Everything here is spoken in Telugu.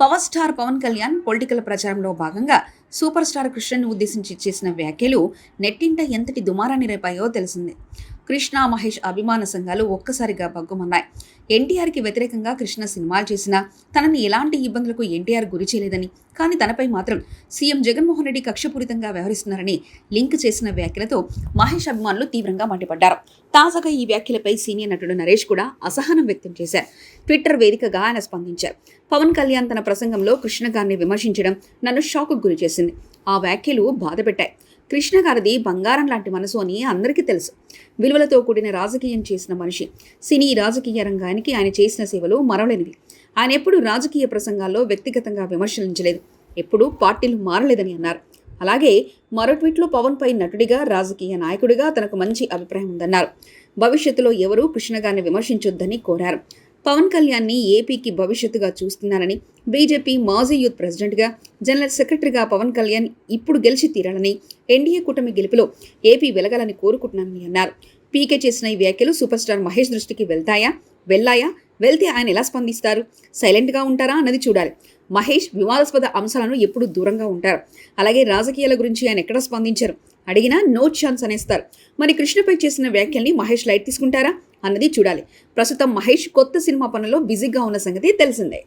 Power star Pawan Kalyan political ప్రచారంలో భాగంగా సూపర్ స్టార్ కృష్ణను ఉద్దేశించి చేసిన వ్యాఖ్యలు నెట్టింట ఎంతటి దుమారాన్ని రేపాయో తెలిసింది. కృష్ణ మహేష్ అభిమాన సంఘాలు ఒక్కసారిగా బగ్గుమన్నాయి ఎన్టీఆర్కి వ్యతిరేకంగా కృష్ణ సినిమాలు చేసినా తనని ఎలాంటి ఇబ్బందులకు ఎన్టీఆర్ గురి చేయలేదని కానీ తనపై మాత్రం సీఎం జగన్మోహన్ రెడ్డి కక్షపూరితంగా వ్యవహరిస్తున్నారని లింక్ చేసిన వ్యాఖ్యలతో మహేష్ అభిమానులు తీవ్రంగా మండిపడ్డారు. తాజాగా ఈ వ్యాఖ్యలపై సీనియర్ నటుడు నరేష్ కూడా అసహనం వ్యక్తం చేశారు. ట్విట్టర్ వేదికగా ఆయన స్పందించారు. పవన్ కళ్యాణ్ తన ప్రసంగంలో కృష్ణ గారిని విమర్శించడం నన్ను షాకు గురి చేసింది. ఆ వ్యాఖ్యలు బాధపెట్టాయి. కృష్ణ గారిది బంగారం లాంటి మనసు అని అందరికీ తెలుసు. విలువలతో కూడిన రాజకీయం చేసిన మనిషి. సినీ రాజకీయ రంగానికి ఆయన చేసిన సేవలు మరవలేనివి. ఆయన ఎప్పుడు రాజకీయ ప్రసంగాల్లో వ్యక్తిగతంగా విమర్శించలేదు. ఎప్పుడూ పార్టీలు మారలేదని అన్నారు. అలాగే మరో ట్వీట్లో పవన్ పై నటుడిగా రాజకీయ నాయకుడిగా తనకు మంచి అభిప్రాయం ఉందన్నారు. భవిష్యత్తులో ఎవరూ కృష్ణ గారిని విమర్శించొద్దని కోరారు. పవన్ కళ్యాణ్ని ఏపీకి భవిష్యత్తుగా చూస్తున్నారని బీజేపీ మాజీ యూత్ ప్రెసిడెంట్గా జనరల్ సెక్రటరీగా పవన్ కళ్యాణ్ ఇప్పుడు గెలిచి తీరాలని ఎన్డీఏ కూటమి గెలుపులో ఏపీ వెలగాలని కోరుకుంటున్నానని అన్నారు. పీకే చేసిన ఈ వ్యాఖ్యలు సూపర్ స్టార్ మహేష్ దృష్టికి వెళ్తాయా? వెళ్ళాయా? వెళ్తే ఆయన ఎలా స్పందిస్తారు? సైలెంట్గా ఉంటారా అన్నది చూడాలి. మహేష్ వివాదాస్పద అంశాలను ఎప్పుడు దూరంగా ఉంటారు. అలాగే రాజకీయాల గురించి ఆయన ఎక్కడ స్పందించారు? అడిగినా నో ఛాన్స్ అనేస్తారు. మరి కృష్ణపై చేసిన వ్యాఖ్యల్ని మహేష్ లైట్ తీసుకుంటారా? అన్నది చూడాలి. ప్రస్తుతం మహేష్ కొత్త సినిమా పనుల్లో బిజీగా ఉన్న సంగతి తెలిసిందే.